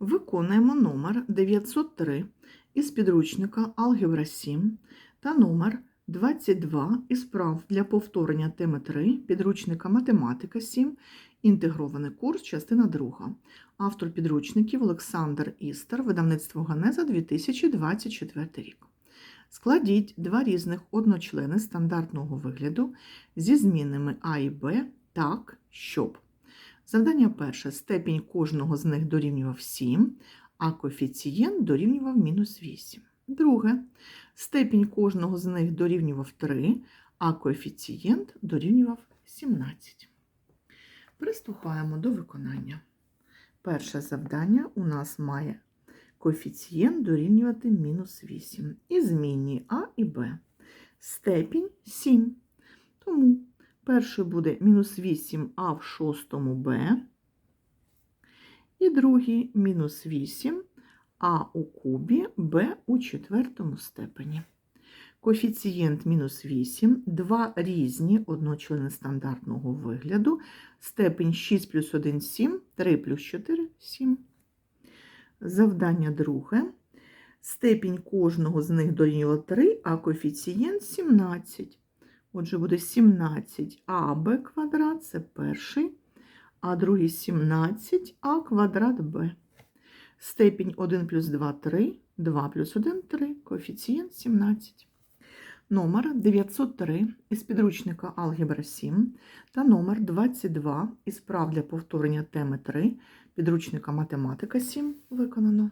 Виконуємо номер 903 із підручника Алгебра 7 та номер 22 із прав для повторення теми 3 підручника Математика 7, інтегрований курс, частина 2. Автор підручників Олександр Істер, видавництво Ганеза 2024 рік. Складіть два різних одночлени стандартного вигляду зі змінними А і Б так, щоб. Завдання перше. Степінь кожного з них дорівнював 7, а коефіцієнт дорівнював мінус 8. Друге. Степінь кожного з них дорівнював 3, а коефіцієнт дорівнював 17. Приступаємо до виконання. Перше завдання у нас має коефіцієнт дорівнювати мінус 8. І змінні А і Б. Степінь 7. Тому перший буде мінус 8а в шостому Б. І другий мінус 8 а у кубі Б у четвертому степені. Коефіцієнт мінус 8, два різні одночлени стандартного вигляду. Степень 6 плюс 1 7, 3 плюс 4 7. Завдання друге. Степінь кожного з них дорівнювала 3, а коефіцієнт 17. Отже, буде 17аб квадрат це перший, а другий 17а квадрат Б. Степінь 1 плюс 2 3, 2 плюс 1 3, коефіцієнт 17. Номер 903 із підручника Алгебра 7 та номер 22 із прав для повторення теми 3 підручника Математика 7 виконано.